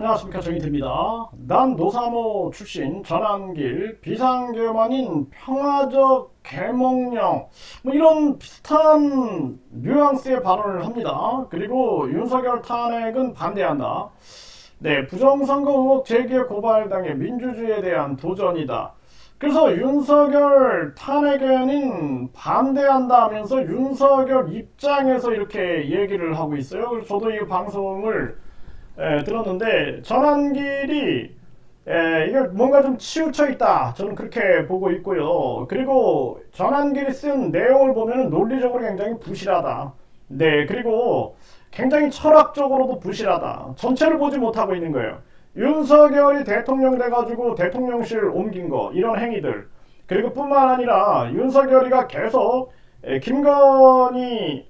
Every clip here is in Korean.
안녕하십니까 정희태입니다. 난 노사모 출신 전환길 비상계엄아닌 평화적 개몽령 뭐 이런 비슷한 뉘앙스의 발언을 합니다. 그리고 윤석열 탄핵은 반대한다. 네, 부정선거 의혹 제기에 고발당해 민주주의에 대한 도전이다. 그래서 윤석열 탄핵에는 반대한다 하면서 윤석열 입장에서 이렇게 얘기를 하고 있어요. 그래서 저도 이 방송을 에, 들었는데 전환길이 에, 이게 뭔가 좀 치우쳐 있다. 저는 그렇게 보고 있고요. 그리고 전환길이 쓴 내용을 보면 논리적으로 굉장히 부실하다. 네, 그리고 굉장히 철학적으로도 부실하다. 전체를 보지 못하고 있는 거예요. 윤석열이 대통령 돼가지고 대통령실 옮긴 거 이런 행위들 그리고 뿐만 아니라 윤석열이가 계속 에, 김건희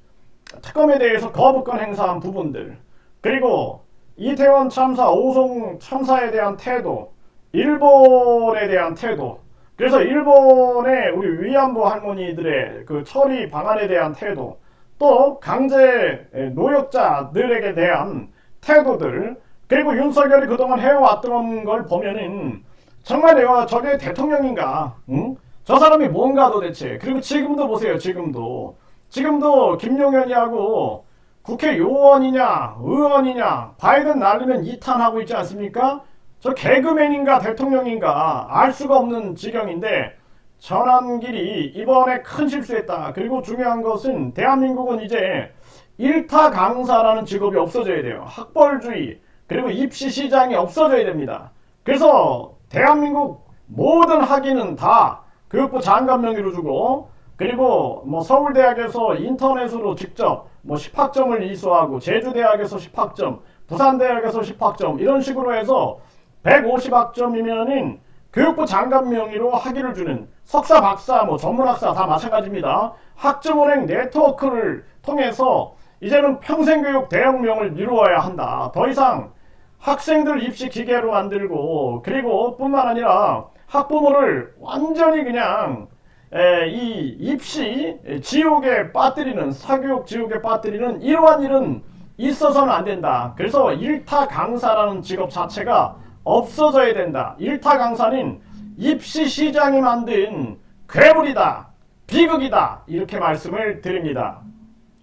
특검에 대해서 거부권 행사한 부분들 그리고 이태원 참사, 오송 참사에 대한 태도, 일본에 대한 태도, 그래서 일본의 우리 위안부 할머니들의 그 처리 방안에 대한 태도, 또 강제 노역자들에게 대한 태도들, 그리고 윤석열이 그동안 해왔던 걸 보면은 정말 내가 저게 대통령인가? 응? 저 사람이 뭔가 도대체? 그리고 지금도 보세요, 지금도. 지금도 김용현이하고 국회의원이냐 의원이냐 바이든 날리면 이탄하고 있지 않습니까? 저 개그맨인가 대통령인가 알 수가 없는 지경인데 전환길이 이번에 큰 실수했다. 그리고 중요한 것은 대한민국은 이제 일타 강사라는 직업이 없어져야 돼요. 학벌주의 그리고 입시 시장이 없어져야 됩니다. 그래서 대한민국 모든 학위는 다 교육부 장관 명의로 주고 그리고 뭐 서울대학에서 인터넷으로 직접 뭐 10학점을 이수하고 제주대학에서 10학점, 부산대학에서 10학점 이런 식으로 해서 150학점이면은 교육부 장관 명의로 학위를 주는 석사, 박사, 뭐 전문학사 다 마찬가지입니다. 학점은행 네트워크를 통해서 이제는 평생교육 대혁명을 이루어야 한다. 더 이상 학생들 입시 기계로 만들고 그리고 뿐만 아니라 학부모를 완전히 그냥 에, 이 입시 지옥에 빠뜨리는 사교육 지옥에 빠뜨리는 이러한 일은 있어서는 안 된다. 그래서 일타 강사라는 직업 자체가 없어져야 된다. 일타 강사는 입시 시장이 만든 괴물이다. 비극이다. 이렇게 말씀을 드립니다.